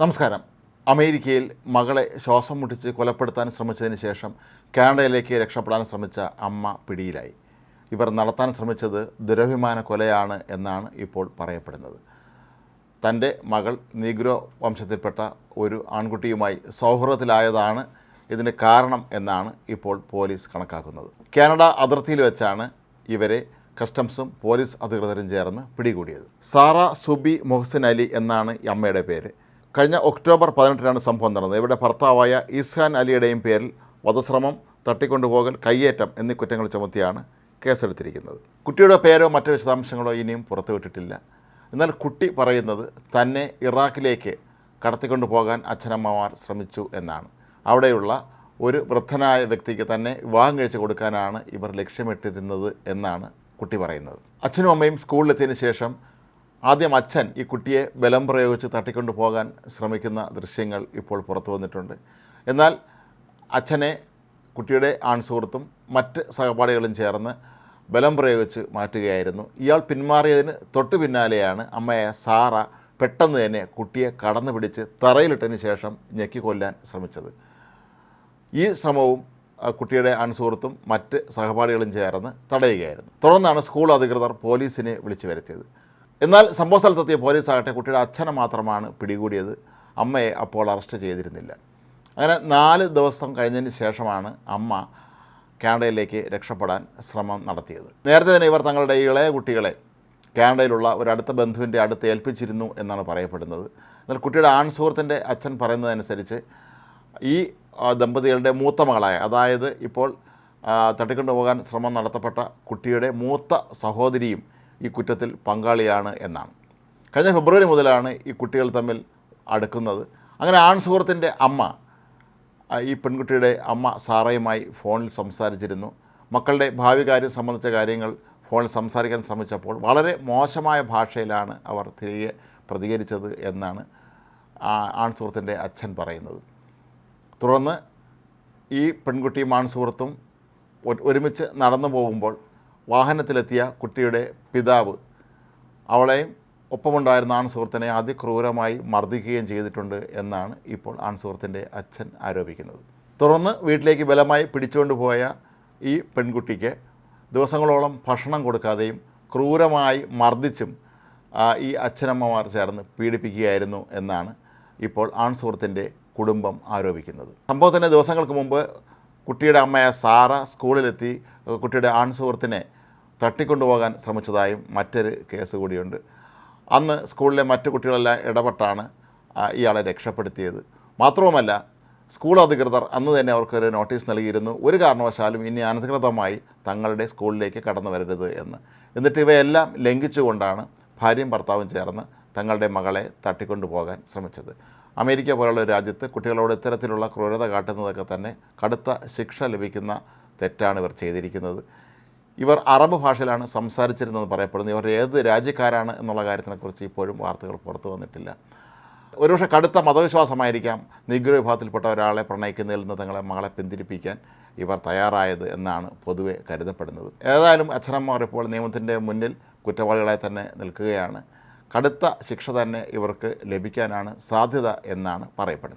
നമസ്കാരം. അമേരിക്കയിൽ മകളെ ശ്വാസം മുട്ടിച്ച് കൊലപ്പെടുത്താൻ ശ്രമിച്ചതിന് ശേഷം കാനഡയിലേക്ക് രക്ഷപ്പെടാൻ ശ്രമിച്ച അമ്മ പിടിയിലായി. ഇവർ നടത്താൻ ശ്രമിച്ചത് ദുരഭിമാന കൊലയാണ് എന്നാണ് ഇപ്പോൾ പറയപ്പെടുന്നത്. തന്റെ മകൾ നീഗ്രോ വംശത്തിൽപ്പെട്ട ഒരു ആൺകുട്ടിയുമായി സൗഹൃദത്തിലായതാണ് ഇതിന് കാരണം എന്നാണ് ഇപ്പോൾ പോലീസ് കണക്കാക്കുന്നത്. കാനഡ അതിർത്തിയിൽ വെച്ചാണ് ഇവരെ കസ്റ്റംസും പോലീസ് അധികൃതരും ചേർന്ന് പിടികൂടിയത്. സാറ സുബി മൊഹസിൻ അലി എന്നാണ് ഈ അമ്മയുടെ പേര്. കഴിഞ്ഞ ഒക്ടോബർ പതിനെട്ടിനാണ് സംഭവം നടന്നത്. ഇവരുടെ ഭർത്താവായ ഇസ്ഹാൻ അലിയുടെയും പേരിൽ വധശ്രമം തട്ടിക്കൊണ്ടുപോകൽ കയ്യേറ്റം എന്നീ കുറ്റങ്ങൾ ചുമത്തിയാണ് കേസെടുത്തിരിക്കുന്നത്. കുട്ടിയുടെ പേരോ മറ്റു വിശദാംശങ്ങളോ ഇനിയും പുറത്തുവിട്ടിട്ടില്ല. എന്നാൽ കുട്ടി പറയുന്നത് തന്നെ ഇറാഖിലേക്ക് കടത്തിക്കൊണ്ടു പോകാൻ അച്ഛനമ്മമാർ ശ്രമിച്ചു എന്നാണ്. അവിടെയുള്ള ഒരു വൃദ്ധനായ വ്യക്തിക്ക് തന്നെ വിവാഹം കഴിച്ചു കൊടുക്കാനാണ് ഇവർ ലക്ഷ്യമിട്ടിരുന്നത് എന്നാണ് കുട്ടി പറയുന്നത്. അച്ഛനും അമ്മയും സ്കൂളിലെത്തിയതിന് ശേഷം ആദ്യം അച്ഛൻ ഈ കുട്ടിയെ ബലം പ്രയോഗിച്ച് തട്ടിക്കൊണ്ടു പോകാൻ ശ്രമിക്കുന്ന ദൃശ്യങ്ങൾ ഇപ്പോൾ പുറത്തു വന്നിട്ടുണ്ട്. എന്നാൽ അച്ഛനെ കുട്ടിയുടെ ആൺസുഹൃത്തും മറ്റ് സഹപാഠികളും ചേർന്ന് ബലം പ്രയോഗിച്ച് മാറ്റുകയായിരുന്നു. ഇയാൾ പിന്മാറിയതിന് തൊട്ടു പിന്നാലെയാണ് അമ്മയായ സാറ പെട്ടെന്ന് തന്നെ കുട്ടിയെ കടന്നു പിടിച്ച് തറയിലിട്ടതിന് ശേഷം ഞെക്കിക്കൊല്ലാൻ ശ്രമിച്ചത്. ഈ ശ്രമവും കുട്ടിയുടെ അൺസുഹൃത്തും മറ്റ് സഹപാഠികളും ചേർന്ന് തടയുകയായിരുന്നു. തുടർന്നാണ് സ്കൂൾ അധികൃതർ പോലീസിനെ വിളിച്ചു വരുത്തിയത്. എന്നാൽ സംഭവ സ്ഥലത്തെത്തിയ പോലീസ് ആകട്ടെ കുട്ടിയുടെ അച്ഛനെ മാത്രമാണ് പിടികൂടിയത്. അമ്മയെ അപ്പോൾ അറസ്റ്റ് ചെയ്തിരുന്നില്ല. അങ്ങനെ നാല് ദിവസം കഴിഞ്ഞതിന് ശേഷമാണ് അമ്മ കാനഡയിലേക്ക് രക്ഷപ്പെടാൻ ശ്രമം നടത്തിയത്. നേരത്തെ തന്നെ ഇവർ തങ്ങളുടെ ഇളയ കുട്ടികളെ കാനഡയിലുള്ള ഒരു അടുത്ത ബന്ധുവിന്റെ അടുത്ത് ഏൽപ്പിച്ചിരുന്നു എന്നാണ് പറയപ്പെടുന്നത്. എന്നാൽ കുട്ടിയുടെ ആൺ സുഹൃത്തിന്റെ അച്ഛൻ പറയുന്നതനുസരിച്ച് ഈ ദമ്പതികളുടെ മൂത്ത മകളായ അതായത് ഇപ്പോൾ തട്ടിക്കൊണ്ടുപോകാൻ ശ്രമം നടത്തപ്പെട്ട കുട്ടിയുടെ മൂത്ത സഹോദരിയും ഈ കുറ്റത്തിൽ പങ്കാളിയാണ് എന്നാണ്. കഴിഞ്ഞ ഫെബ്രുവരി മുതലാണ് ഈ കുട്ടികൾ തമ്മിൽ അടുക്കുന്നത്. അങ്ങനെ ആൺ സുഹൃത്തിന്റെ അമ്മ ഈ പെൺകുട്ടിയുടെ അമ്മ സാറയുമായി ഫോണിൽ സംസാരിച്ചിരുന്നു. മക്കളുടെ ഭാവി കാര്യം സംബന്ധിച്ച കാര്യങ്ങൾ ഫോണിൽ സംസാരിക്കാൻ ശ്രമിച്ചപ്പോൾ വളരെ മോശമായ ഭാഷയിലാണ് അവർ തിരികെ പ്രതികരിച്ചത് എന്നാണ് ആ ആൺ സുഹൃത്തിന്റെ അച്ഛൻ പറയുന്നത്. തുടർന്ന് ഈ പെൺകുട്ടിയും ആൺ സുഹൃത്തും ഒരുമിച്ച് നടന്നു പോകുമ്പോൾ വാഹനത്തിലെത്തിയ കുട്ടിയുടെ പിതാവ് അവളെയും ഒപ്പമുണ്ടായിരുന്ന ആൺ സുഹൃത്തിനെ അതിക്രൂരമായി മർദ്ദിക്കുകയും ചെയ്തിട്ടുണ്ട് എന്നാണ് ഇപ്പോൾ ആൺ സുഹൃത്തിന്റെ അച്ഛൻ ആരോപിക്കുന്നത്. തുടർന്ന് വീട്ടിലേക്ക് ബലമായി പിടിച്ചുകൊണ്ട് പോയ ഈ പെൺകുട്ടിക്ക് ദിവസങ്ങളോളം ഭക്ഷണം കൊടുക്കാതെയും ക്രൂരമായി മർദ്ദിച്ചും ഈ അച്ഛനമ്മമാർ ചേർന്ന് പീഡിപ്പിക്കുകയായിരുന്നു എന്നാണ് ഇപ്പോൾ ആൺ സുഹൃത്തിന്റെ കുടുംബം ആരോപിക്കുന്നത്. സംഭവത്തിന്റെ ദിവസങ്ങൾക്ക് മുമ്പ് കുട്ടിയുടെ അമ്മയായ സാറ സ്കൂളിലെത്തി കുട്ടിയുടെ ആൺ സുഹൃത്തിനെ തട്ടിക്കൊണ്ടുപോകാൻ ശ്രമിച്ചതായും മറ്റൊരു കേസ് കൂടിയുണ്ട്. അന്ന് സ്കൂളിലെ മറ്റു കുട്ടികളെല്ലാം ഇടപെട്ടാണ് ഇയാളെ രക്ഷപ്പെടുത്തിയത്. മാത്രവുമല്ല സ്കൂൾ അധികൃതർ അന്ന് തന്നെ അവർക്കൊരു നോട്ടീസ് നൽകിയിരുന്നു. ഒരു കാരണവശാലും ഇനി അനധികൃതമായി തങ്ങളുടെ സ്കൂളിലേക്ക് കടന്നു വരരുത് എന്ന്. എന്നിട്ട് ഇവയെല്ലാം ലംഘിച്ചുകൊണ്ടാണ് ഭാര്യയും ഭർത്താവും ചേർന്ന് തങ്ങളുടെ മകളെ തട്ടിക്കൊണ്ടു പോകാൻ ശ്രമിച്ചത്. അമേരിക്ക പോലുള്ള രാജ്യത്ത് കുട്ടികളോട് ഇത്തരത്തിലുള്ള ക്രൂരത കാട്ടുന്നതൊക്കെ തന്നെ കടുത്ത ശിക്ഷ ലഭിക്കുന്ന തെറ്റാണ് ഇവർ ചെയ്തിരിക്കുന്നത്. ഇവർ അറബ് ഭാഷയിലാണ് സംസാരിച്ചിരുന്നത് പറയപ്പെടുന്നത്. ഇവർ ഏത് രാജ്യക്കാരാണ് എന്നുള്ള കാര്യത്തിനെക്കുറിച്ച് ഇപ്പോഴും വാർത്തകൾ പുറത്തു വന്നിട്ടില്ല. ഒരുപക്ഷെ കടുത്ത മതവിശ്വാസമായിരിക്കാം നിഗ്രോ വിഭാഗത്തിൽപ്പെട്ട ഒരാളെ പ്രണയിക്കുന്നതിൽ നിന്ന് തങ്ങളെ മകളെ പിന്തിരിപ്പിക്കാൻ ഇവർ തയ്യാറായത് എന്നാണ് പൊതുവെ കരുതപ്പെടുന്നത്. ഏതായാലും അച്ഛനമ്മമാർ ഇപ്പോൾ നിയമത്തിന്റെ മുന്നിൽ കുറ്റവാളികളായി തന്നെ നിൽക്കുകയാണ്. കടുത്ത ശിക്ഷ തന്നെ ഇവർക്ക് ലഭിക്കാനാണ് സാധ്യത എന്നാണ് പറയപ്പെടുന്നത്.